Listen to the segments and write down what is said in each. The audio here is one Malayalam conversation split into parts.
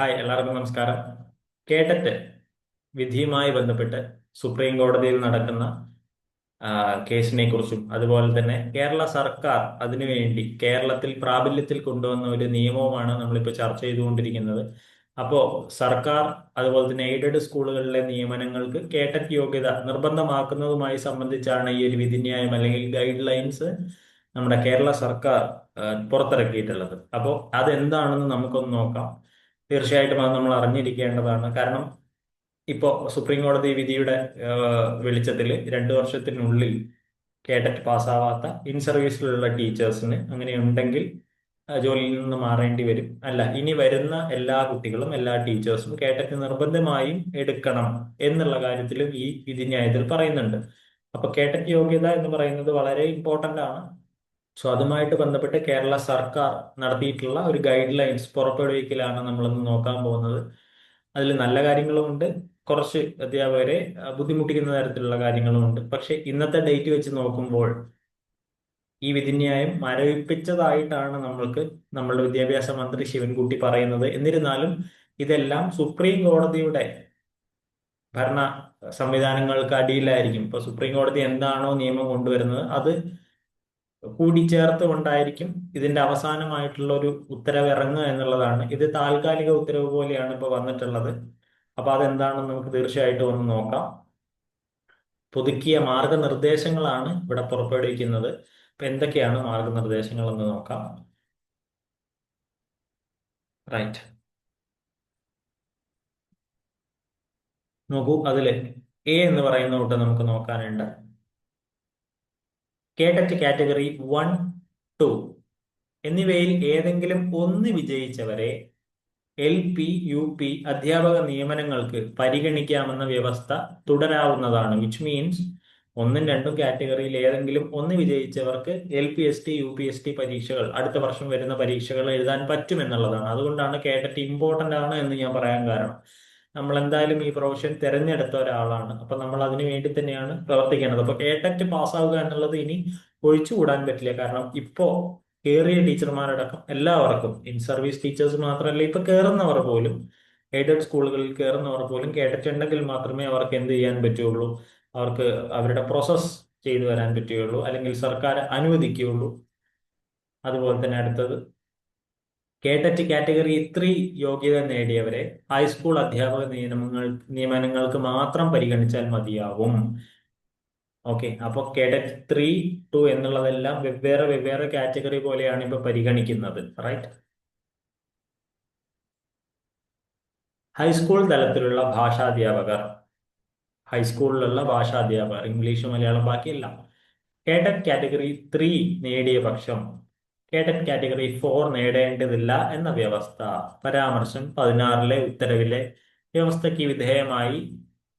ഹായ് എല്ലാവർക്കും നമസ്കാരം. കേട്ടറ്റ് വിധിയുമായി ബന്ധപ്പെട്ട് സുപ്രീം കോടതിയിൽ നടക്കുന്ന കേസിനെ കുറിച്ചും അതുപോലെ തന്നെ കേരള സർക്കാർ അതിനുവേണ്ടി കേരളത്തിൽ പ്രാബല്യത്തിൽ കൊണ്ടുവന്ന ഒരു നിയമവുമാണ് നമ്മളിപ്പോൾ ചർച്ച ചെയ്തുകൊണ്ടിരിക്കുന്നത്. അപ്പോൾ സർക്കാർ അതുപോലെ തന്നെ എയ്ഡഡ് സ്കൂളുകളിലെ നിയമനങ്ങൾക്ക് കേട്ടറ്റ് യോഗ്യത നിർബന്ധമാക്കുന്നതുമായി സംബന്ധിച്ചാണ് ഈ ഒരു വിധിന്യായം അല്ലെങ്കിൽ ഗൈഡ് ലൈൻസ് നമ്മുടെ കേരള സർക്കാർ പുറത്തിറക്കിയിട്ടുള്ളത്. അപ്പോൾ അതെന്താണെന്ന് നമുക്കൊന്ന് നോക്കാം. തീർച്ചയായിട്ടും അത് നമ്മൾ അറിഞ്ഞിരിക്കേണ്ടതാണ്. കാരണം ഇപ്പോൾ സുപ്രീം കോടതി വിധിയുടെ വെളിച്ചത്തിൽ രണ്ടു വർഷത്തിനുള്ളിൽ കേഡറ്റ് പാസ്സാവാത്ത ഇൻ സർവീസിലുള്ള ടീച്ചേഴ്സിന് അങ്ങനെ ഉണ്ടെങ്കിൽ ജോലിയിൽ നിന്ന് മാറേണ്ടി വരും. അല്ല ഇനി വരുന്ന എല്ലാ കുട്ടികളും എല്ലാ ടീച്ചേഴ്സും കേട്ടറ്റ് നിർബന്ധമായും എടുക്കണം എന്നുള്ള കാര്യത്തിലും ഈ വിധിന്യായത്തിൽ പറയുന്നുണ്ട്. അപ്പൊ കേട്ടറ്റ് യോഗ്യത എന്ന് പറയുന്നത് വളരെ ഇമ്പോർട്ടന്റ് ആണ്. സോ അതുമായിട്ട് ബന്ധപ്പെട്ട് കേരള സർക്കാർ നടത്തിയിട്ടുള്ള ഒരു ഗൈഡ് ലൈൻസ് പുറപ്പെടുവിക്കലാണ് നമ്മളിന്ന് നോക്കാൻ പോകുന്നത്. അതിൽ നല്ല കാര്യങ്ങളുമുണ്ട് കുറച്ച് അധ്യാപകരെ ബുദ്ധിമുട്ടിക്കുന്ന തരത്തിലുള്ള കാര്യങ്ങളുമുണ്ട് പക്ഷെ ഇന്നത്തെ ഡേറ്റ് വെച്ച് നോക്കുമ്പോൾ ഈ വിധിന്യായം മരവിപ്പിച്ചതായിട്ടാണ് നമ്മൾക്ക് നമ്മളുടെ വിദ്യാഭ്യാസ മന്ത്രി ശിവൻകുട്ടി പറയുന്നത്. എന്നിരുന്നാലും ഇതെല്ലാം സുപ്രീം കോടതിയുടെ ഭരണ സംവിധാനങ്ങൾക്ക് അടിയിലായിരിക്കും. ഇപ്പൊ സുപ്രീം കോടതി എന്താണോ നിയമം കൊണ്ടുവരുന്നത് അത് കൂടിച്ചേർത്ത് കൊണ്ടായിരിക്കും ഇതിന്റെ അവസാനമായിട്ടുള്ള ഒരു ഉത്തരവ് ഇറങ്ങുക എന്നുള്ളതാണ്. ഇത് താൽക്കാലിക ഉത്തരവ് പോലെയാണ് ഇപ്പൊ വന്നിട്ടുള്ളത്. അപ്പൊ അതെന്താണെന്ന് നമുക്ക് തീർച്ചയായിട്ടും ഒന്ന് നോക്കാം. പുതുക്കിയ മാർഗനിർദ്ദേശങ്ങളാണ് ഇവിടെ പുറപ്പെടുവിക്കുന്നത്. അപ്പൊ എന്തൊക്കെയാണ് മാർഗനിർദ്ദേശങ്ങൾ എന്ന് നോക്കാം. റൈറ്റ് നോക്കൂ അതിൽ എ എന്ന് പറയുന്ന കൂട്ട് നമുക്ക് നോക്കാനുണ്ട്. കേട്ടറ്റ് കാറ്റഗറി വൺ ടു എന്നിവയിൽ ഏതെങ്കിലും ഒന്ന് വിജയിച്ചവരെ എൽ പി യു പി അധ്യാപക നിയമനങ്ങൾക്ക് പരിഗണിക്കാമെന്ന വ്യവസ്ഥ തുടരാവുന്നതാണ്. വിച്ച് മീൻസ് ഒന്നും രണ്ടും കാറ്റഗറിയിൽ ഏതെങ്കിലും ഒന്ന് വിജയിച്ചവർക്ക് L P S T U P S T പരീക്ഷകൾ അടുത്ത വർഷം വരുന്ന പരീക്ഷകൾ എഴുതാൻ പറ്റുമെന്നുള്ളതാണ്. അതുകൊണ്ടാണ് കേട്ടറ്റ് ഇമ്പോർട്ടന്റ് ആണ് എന്ന് ഞാൻ പറയാൻ കാരണം. നമ്മൾ എന്തായാലും ഈ പ്രൊഫഷൻ തിരഞ്ഞെടുത്ത ഒരാളാണ്. അപ്പൊ നമ്മൾ അതിനു വേണ്ടി തന്നെയാണ് പ്രവർത്തിക്കേണ്ടത് അപ്പൊ കേട്ടറ്റ് പാസ്സാവുക എന്നുള്ളത് ഇനി ഒഴിച്ചു കൂടാൻ പറ്റില്ല. കാരണം ഇപ്പോ കയറിയ ടീച്ചർമാരടക്കം എല്ലാവർക്കും ഇൻ സർവീസ് ടീച്ചേഴ്സ് മാത്രമല്ല ഇപ്പൊ കയറുന്നവർ പോലും എയ്ഡഡ് സ്കൂളുകളിൽ കയറുന്നവർ പോലും കേട്ടിട്ടുണ്ടെങ്കിൽ മാത്രമേ അവർക്ക് എന്ത് ചെയ്യാൻ പറ്റുള്ളൂ അവർക്ക് അവരുടെ പ്രോസസ് ചെയ്തു വരാൻ പറ്റുകയുള്ളൂ. അല്ലെങ്കിൽ സർക്കാർ അനുവദിക്കുകയുള്ളൂ. അതുപോലെ തന്നെ അടുത്തത് കേട്ടറ്റ് കാറ്റഗറി ത്രീ യോഗ്യത നേടിയവരെ ഹൈസ്കൂൾ അധ്യാപക നിയമങ്ങൾ നിയമനങ്ങൾക്ക് മാത്രം പരിഗണിച്ചാൽ മതിയാവും. ഓക്കെ അപ്പോൾ കേഡറ്റ് ത്രീ ടു എന്നുള്ളതെല്ലാം വെവ്വേറെ വെവ്വേറെ കാറ്റഗറി പോലെയാണ് ഇപ്പൊ പരിഗണിക്കുന്നത് റൈറ്റ് ഹൈസ്കൂൾ തലത്തിലുള്ള ഭാഷാധ്യാപകർ ഹൈസ്കൂളിലുള്ള ഭാഷാധ്യാപകർ ഇംഗ്ലീഷ് മലയാളം ബാക്കിയെല്ലാം കേഡറ്റ് കാറ്റഗറി ത്രീ നേടിയ പക്ഷം കേഡറ്റ് കാറ്റഗറി ഫോർ നേടേണ്ടതില്ല എന്ന വ്യവസ്ഥ. പരാമർശം പതിനാറിലെ ഉത്തരവിലെ വ്യവസ്ഥയ്ക്ക് വിധേയമായി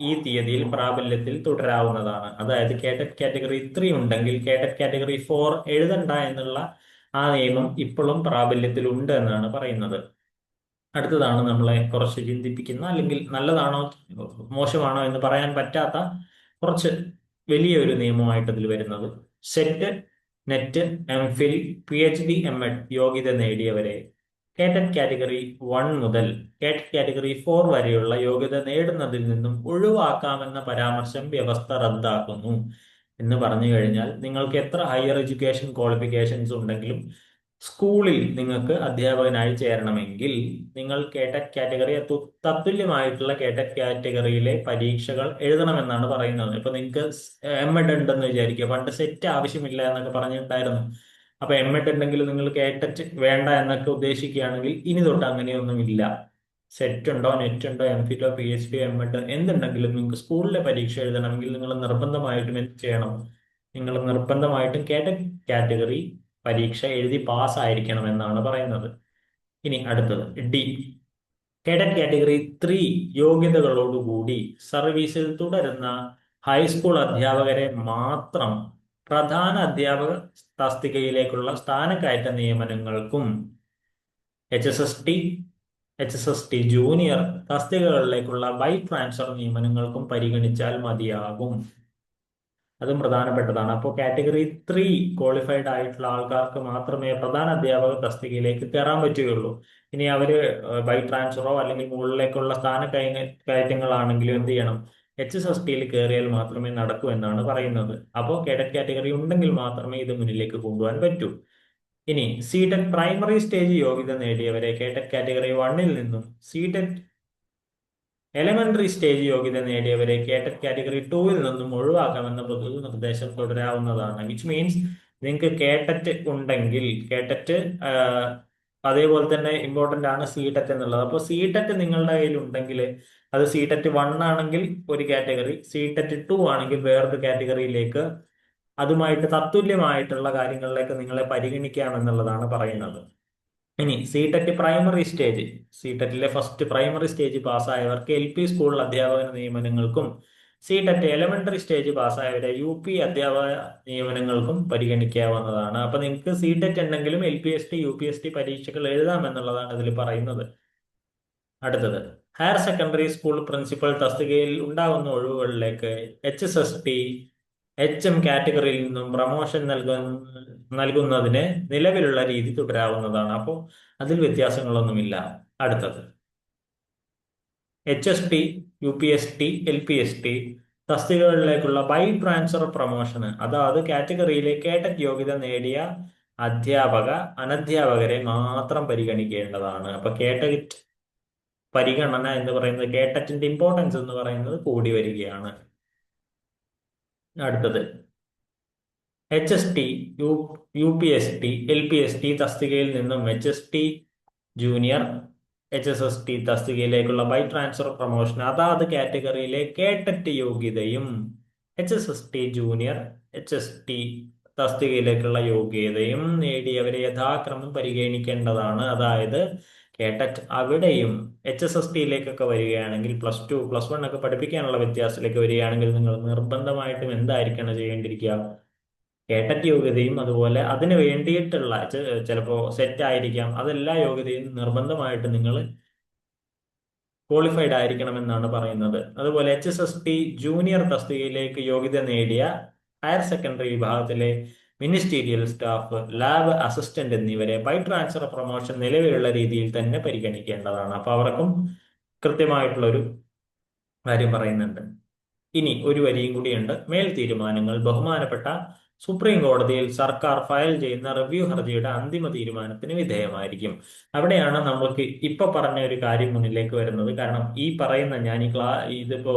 ഈ തീയതിയിൽ പ്രാബല്യത്തിൽ തുടരാവുന്നതാണ്. അതായത് കേട്ടറ്റ് കാറ്റഗറി ത്രീ ഉണ്ടെങ്കിൽ കേട്ടറ്റ് കാറ്റഗറി ഫോർ എഴുതണ്ട എന്നുള്ള ആ നിയമം ഇപ്പോഴും പ്രാബല്യത്തിൽ ഉണ്ട് എന്നാണ് പറയുന്നത്. അടുത്തതാണ് നമ്മളെ കുറച്ച് ചിന്തിപ്പിക്കുന്ന അല്ലെങ്കിൽ നല്ലതാണോ മോശമാണോ എന്ന് പറയാൻ പറ്റാത്ത കുറച്ച് വലിയ ഒരു നിയമമായിട്ട് ഇതിൽ വരുന്നത്. SET NET M Phil P H D M Ed യോഗ്യത നേടിയവരെ. കേറ്റഡ് കാറ്റഗറി വൺ മുതൽ കേറ്റഡ് കാറ്റഗറി ഫോർ വരെയുള്ള യോഗ്യത നേടുന്നതിൽ നിന്നും ഒഴിവാക്കാമെന്ന പരാമർശം വ്യവസ്ഥ റദ്ദാക്കുന്നു. എന്ന് പറഞ്ഞു കഴിഞ്ഞാൽ നിങ്ങൾക്ക് എത്ര ഹയർ എഡ്യൂക്കേഷൻ ക്വാളിഫിക്കേഷൻസ് ഉണ്ടെങ്കിലും സ്കൂളിൽ നിങ്ങൾക്ക് അധ്യാപകനായി ചേരണമെങ്കിൽ നിങ്ങൾ കേട്ട കാറ്റഗറി തത്തുല്യമായിട്ടുള്ള കേട്ട കാറ്റഗറിയിലെ പരീക്ഷകൾ എഴുതണമെന്നാണ് പറയുന്നത്. ഇപ്പൊ നിങ്ങൾക്ക് എം എഡ് ഉണ്ടെന്ന് വിചാരിക്കുക. പണ്ട് സെറ്റ് ആവശ്യമില്ല എന്നൊക്കെ പറഞ്ഞിട്ടുണ്ടായിരുന്നു അപ്പൊ എം എഡ് ഉണ്ടെങ്കിൽ നിങ്ങൾ കേട്ടറ്റ് വേണ്ട എന്നൊക്കെ ഉദ്ദേശിക്കുകയാണെങ്കിൽ ഇനി തൊട്ട് അങ്ങനെയൊന്നുമില്ല. സെറ്റ് ഉണ്ടോ നെറ്റ് ഉണ്ടോ M ഫിറ്റോ P H D M Ed എന്തുണ്ടെങ്കിലും നിങ്ങൾക്ക് സ്കൂളിലെ പരീക്ഷ എഴുതണമെങ്കിൽ നിങ്ങൾ നിർബന്ധമായിട്ടും എന്ത് ചെയ്യണം? നിങ്ങൾ നിർബന്ധമായിട്ടും കേട്ട കാറ്റഗറി പരീക്ഷ എഴുതി പാസ്സായിരിക്കണം എന്നാണ് പറയുന്നത്. ഇനി അടുത്തത്. ഡി കേഡറ്റ് കാറ്റഗറി ത്രീ യോഗ്യതകളോടുകൂടി സർവീസിൽ തുടരുന്ന ഹൈസ്കൂൾ അധ്യാപകരെ മാത്രം പ്രധാന അധ്യാപക തസ്തികയിലേക്കുള്ള സ്ഥാനക്കയറ്റ നിയമനങ്ങൾക്കും H S S T H S S T junior തസ്തികകളിലേക്കുള്ള by transfer നിയമനങ്ങൾക്കും പരിഗണിച്ചാൽ മതിയാകും. അതും പ്രധാനപ്പെട്ടതാണ്. അപ്പോൾ കാറ്റഗറി ത്രീ ക്വാളിഫൈഡ് ആയിട്ടുള്ള ആൾക്കാർക്ക് മാത്രമേ പ്രധാന അധ്യാപക തസ്തികയിലേക്ക് കയറാൻ പറ്റുകയുള്ളൂ. ഇനി അവർ ബൈ ട്രാൻസ്ഫറോ അല്ലെങ്കിൽ മുകളിലേക്കുള്ള സ്ഥാന കയറ്റങ്ങളാണെങ്കിലും എന്ത് ചെയ്യണം? എച്ച് എസ് എസ് ടിയിൽ കയറിയാൽ മാത്രമേ നടക്കൂ എന്നാണ് പറയുന്നത്. അപ്പോൾ കേഡറ്റ് കാറ്റഗറി ഉണ്ടെങ്കിൽ മാത്രമേ ഇത് മുന്നിലേക്ക് കൊണ്ടുപോകാൻ പറ്റൂ. ഇനി സീടെറ്റ് പ്രൈമറി സ്റ്റേജ് യോഗ്യത നേടിയവരെ കേഡറ്റ് കാറ്റഗറി വണ്ണിൽ നിന്നും സീടെറ്റ് എലിമെന്ററി സ്റ്റേജ് യോഗ്യത നേടിയവരെ കേട്ടറ്റ് കാറ്റഗറി ടൂവിൽ നിന്നും ഒഴിവാക്കാമെന്ന പൊതു നിർദ്ദേശം തുടരാവുന്നതാണ്. വിച്ച് മീൻസ് നിങ്ങൾക്ക് കേട്ടറ്റ് ഉണ്ടെങ്കിൽ കേട്ടറ്റ് അതേപോലെ തന്നെ ഇമ്പോർട്ടന്റ് ആണ് സി ടെറ്റ് എന്നുള്ളത്. അപ്പോൾ സി ടെറ്റ് നിങ്ങളുടെ കയ്യിൽ ഉണ്ടെങ്കിൽ അത് സി ടെറ്റ് വൺ ആണെങ്കിൽ ഒരു കാറ്റഗറി സി ടെറ്റ് ടു ആണെങ്കിൽ വേറൊരു കാറ്റഗറിയിലേക്ക് അതുമായിട്ട് തത്തുല്യമായിട്ടുള്ള കാര്യങ്ങളിലേക്ക് നിങ്ങളെ പരിഗണിക്കാമെന്നുള്ളതാണ് പറയുന്നത്. ഇനി C TET primary stage C ടെറ്റിലെ first primary stage പാസ്സായവർക്ക് എൽ പി സ്കൂൾ അധ്യാപക നിയമനങ്ങൾക്കും സി ടെറ്റ് എലമെന്ററി സ്റ്റേജ് പാസ്സായവരെ യു പി അധ്യാപക നിയമനങ്ങൾക്കും പരിഗണിക്കാവുന്നതാണ്. അപ്പൊ നിങ്ങൾക്ക് സി ടെറ്റ് ഉണ്ടെങ്കിലും L P S T U P S T പരീക്ഷകൾ എഴുതാമെന്നുള്ളതാണ് ഇതിൽ പറയുന്നത്. അടുത്തത്. ഹയർ സെക്കൻഡറി സ്കൂൾ പ്രിൻസിപ്പൽ തസ്തികയിൽ ഉണ്ടാകുന്ന ഒഴിവുകളിലേക്ക് H S S T H M category നിന്നും പ്രമോഷൻ നൽകുന്ന നൽകുന്നതിന് നിലവിലുള്ള രീതി തുടരാവുന്നതാണ്. അപ്പോൾ അതിൽ വ്യത്യാസങ്ങളൊന്നുമില്ല. അടുത്തത്. H S T U P S T L P S T തസ്തികകളിലേക്കുള്ള by transfer പ്രൊമോഷന് അതായത് കാറ്റഗറിയിലെ കേട്ടക് യോഗ്യത നേടിയ അധ്യാപക അനധ്യാപകരെ മാത്രം പരിഗണിക്കേണ്ടതാണ്. അപ്പൊ കേട്ടറ്റ് പരിഗണന എന്ന് പറയുന്നത് കേട്ടറ്റിന്റെ ഇമ്പോർട്ടൻസ് എന്ന് പറയുന്നത് കൂടി വരികയാണ്. അടുത്തത്. H S T U U P S T L P S T തസ്തികയിൽ നിന്നും H S T junior H S S T തസ്തികയിലേക്കുള്ള by transfer promotion അതാത് കാറ്റഗറിയിലെ കേട്ടറ്റ് യോഗ്യതയും H S S T junior H S T തസ്തികയിലേക്കുള്ള യോഗ്യതയും നേടിയവരെ യഥാക്രമം പരിഗണിക്കേണ്ടതാണ്. അതായത് കേട്ടറ്റ് അവിടെയും എച്ച് എസ് എസ് ടിയിലേക്കൊക്കെ വരികയാണെങ്കിൽ പ്ലസ് ടു പ്ലസ് വൺ ഒക്കെ പഠിപ്പിക്കാനുള്ള വ്യത്യാസത്തിലേക്ക് വരികയാണെങ്കിൽ നിങ്ങൾ നിർബന്ധമായിട്ടും എന്തായിരിക്കണം ചെയ്യേണ്ടിയിരിക്കുക കേട്ടറ്റ് യോഗ്യതയും അതുപോലെ അതിന് വേണ്ടിയിട്ടുള്ള ചിലപ്പോൾ സെറ്റ് ആയിരിക്കാം. അതെല്ലാ യോഗ്യതയും നിർബന്ധമായിട്ട് നിങ്ങൾ ക്വാളിഫൈഡ് ആയിരിക്കണം എന്നാണ് പറയുന്നത്. അതുപോലെ H S S T junior തസ്തികയിലേക്ക് യോഗ്യത നേടിയ ഹയർ സെക്കൻഡറി വിഭാഗത്തിലെ മിനിസ്റ്റീരിയൽ സ്റ്റാഫ് ലാബ് അസിസ്റ്റന്റ് എന്നിവരെ ബൈ ട്രാൻസ്ഫർ പ്രൊമോഷൻ നിലവിലുള്ള രീതിയിൽ തന്നെ പരിഗണിക്കേണ്ടതാണ്. അപ്പൊ അവർക്കും കൃത്യമായിട്ടുള്ള ഒരു കാര്യം പറയുന്നുണ്ട്. ഇനി ഒരു വരിയും കൂടിയുണ്ട്. മേൽ തീരുമാനങ്ങൾ ബഹുമാനപ്പെട്ട സുപ്രീം കോടതിയിൽ സർക്കാർ ഫയൽ ചെയ്യുന്ന റിവ്യൂ ഹർജിയുടെ അന്തിമ തീരുമാനത്തിന് വിധേയമായിരിക്കും. അവിടെയാണ് നമ്മൾക്ക് ഇപ്പൊ പറഞ്ഞ ഒരു കാര്യം മുന്നിലേക്ക് വരുന്നത്. കാരണം ഈ പറയുന്ന ഞാൻ ഈ ക്ലാ ഇതിപ്പോ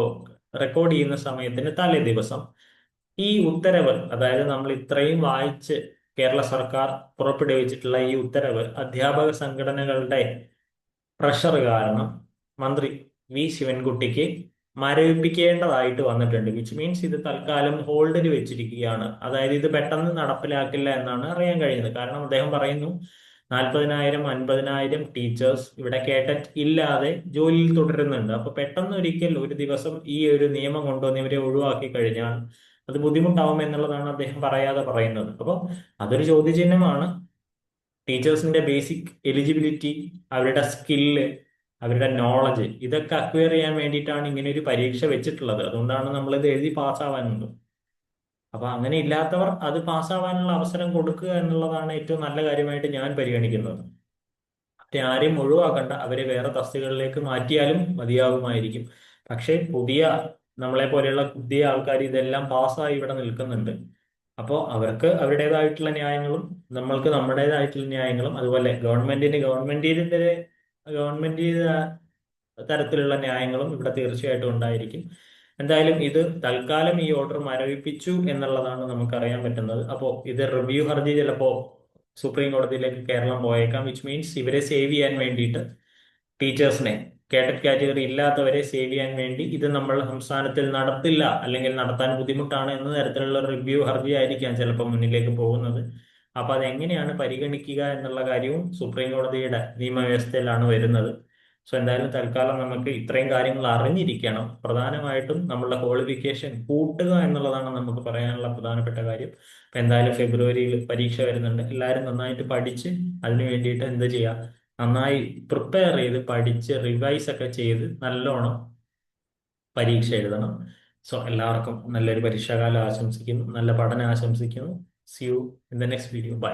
റെക്കോർഡ് ചെയ്യുന്ന സമയത്തിന് തലേ ദിവസം ഈ ഉത്തരവ് അതായത് നമ്മൾ ഇത്രയും വായിച്ച് കേരള സർക്കാർ പുറപ്പെടുവിച്ചിട്ടുള്ള ഈ ഉത്തരവ് അധ്യാപക സംഘടനകളുടെ പ്രഷർ കാരണം മന്ത്രി വി. ശിവൻകുട്ടിക്ക് മരവിപ്പിക്കേണ്ടതായിട്ട് വന്നിട്ടുണ്ട് വിച്ച് മീൻസ് ഇത് തൽക്കാലം ഹോൾഡിൽ വെച്ചിരിക്കുകയാണ്. അതായത് ഇത് പെട്ടെന്ന് നടപ്പിലാക്കില്ല എന്നാണ് അറിയാൻ കഴിയുന്നത്. കാരണം അദ്ദേഹം പറയുന്നു നാൽപ്പതിനായിരം അൻപതിനായിരം ടീച്ചേഴ്സ് ഇവിടെ കേട്ടറ്റ് ഇല്ലാതെ ജോലിയിൽ തുടരുന്നുണ്ട്. അപ്പൊ പെട്ടെന്ന് ഒരിക്കൽ ഒരു ദിവസം ഈ ഒരു നിയമം കൊണ്ടുവന്ന് ഇവരെ ഒഴിവാക്കി കഴിഞ്ഞാൽ അത് ബുദ്ധിമുട്ടാവും എന്നുള്ളതാണ് അദ്ദേഹം പറയാതെ പറയുന്നത്. അപ്പോൾ അതൊരു ചോദ്യചിഹ്നമാണ്. ടീച്ചേഴ്സിന്റെ ബേസിക് എലിജിബിലിറ്റി അവരുടെ സ്കില്ല് അവരുടെ നോളജ് ഇതൊക്കെ അക്വയർ ചെയ്യാൻ വേണ്ടിയിട്ടാണ് ഇങ്ങനെ ഒരു പരീക്ഷ വെച്ചിട്ടുള്ളത്. അതുകൊണ്ടാണ് നമ്മൾ ഇത് എഴുതി പാസ്സാവാനുള്ളത് അപ്പൊ അങ്ങനെ ഇല്ലാത്തവർ അത് പാസ്സാവാനുള്ള അവസരം കൊടുക്കുക എന്നുള്ളതാണ് ഏറ്റവും നല്ല കാര്യമായിട്ട് ഞാൻ പരിഗണിക്കുന്നത്. ആരെയും ഒഴിവാക്കണ്ട. അവരെ വേറെ തസ്തികളിലേക്ക് മാറ്റിയാലും മതിയാകുമായിരിക്കും. പക്ഷെ പുതിയ നമ്മളെ പോലെയുള്ള പുതിയ ആൾക്കാർ ഇതെല്ലാം പാസ്സായി ഇവിടെ നിൽക്കുന്നുണ്ട്. അപ്പോൾ അവർക്ക് അവരുടേതായിട്ടുള്ള ന്യായങ്ങളും നമ്മൾക്ക് നമ്മുടേതായിട്ടുള്ള ന്യായങ്ങളും അതുപോലെ ഗവൺമെന്റിന് ഗവൺമെന്റിന്റെ ഗവൺമെന്റ് തരത്തിലുള്ള ന്യായങ്ങളും ഇവിടെ തീർച്ചയായിട്ടും ഉണ്ടായിരിക്കും. എന്തായാലും ഇത് തൽക്കാലം ഈ ഓർഡർ മരവിപ്പിച്ചു എന്നുള്ളതാണ് നമുക്ക് അറിയാൻ പറ്റുന്നത്. അപ്പോൾ ഇത് റിവ്യൂ ഹർജി ചിലപ്പോൾ സുപ്രീം കോടതിയിലേക്ക് കേരളം പോയേക്കാം വിച്ച് മീൻസ് ഇവരെ സേവ് ചെയ്യാൻ വേണ്ടിയിട്ട് ടീച്ചേഴ്സിനെ കേട്ടറ്റ് കാറ്റഗറി ഇല്ലാത്തവരെ സേവ് ചെയ്യാൻ വേണ്ടി ഇത് നമ്മൾ സംസ്ഥാനത്തിൽ നടത്തില്ല അല്ലെങ്കിൽ നടത്താൻ ബുദ്ധിമുട്ടാണ് എന്ന തരത്തിലുള്ള റിവ്യൂ ഹർജി ആയിരിക്കാം ചിലപ്പോൾ മുന്നിലേക്ക് പോകുന്നത്. അപ്പൊ അതെങ്ങനെയാണ് പരിഗണിക്കുക എന്നുള്ള കാര്യവും സുപ്രീം കോടതിയുടെ നിയമവ്യവസ്ഥയിലാണ് വരുന്നത്. സോ എന്തായാലും തൽക്കാലം നമുക്ക് ഇത്രയും കാര്യങ്ങൾ അറിഞ്ഞിരിക്കണം. പ്രധാനമായിട്ടും നമ്മളുടെ ക്വാളിഫിക്കേഷൻ കൂട്ടുക എന്നുള്ളതാണ് നമുക്ക് പറയാനുള്ള പ്രധാനപ്പെട്ട കാര്യം. അപ്പൊ എന്തായാലും ഫെബ്രുവരിയിൽ പരീക്ഷ വരുന്നുണ്ട്. എല്ലാവരും നന്നായിട്ട് പഠിച്ച് അതിനു വേണ്ടിയിട്ട് എന്ത് ചെയ്യുക നന്നായി പ്രിപ്പയർ ചെയ്ത് പഠിച്ച് റിവൈസ് ഒക്കെ ചെയ്ത് നല്ലോണം പരീക്ഷ എഴുതണം. സോ എല്ലാവർക്കും നല്ലൊരു പരീക്ഷാകാലം ആശംസിക്കുന്നു. നല്ല പഠനം ആശംസിക്കുന്നു. See you in the next video bye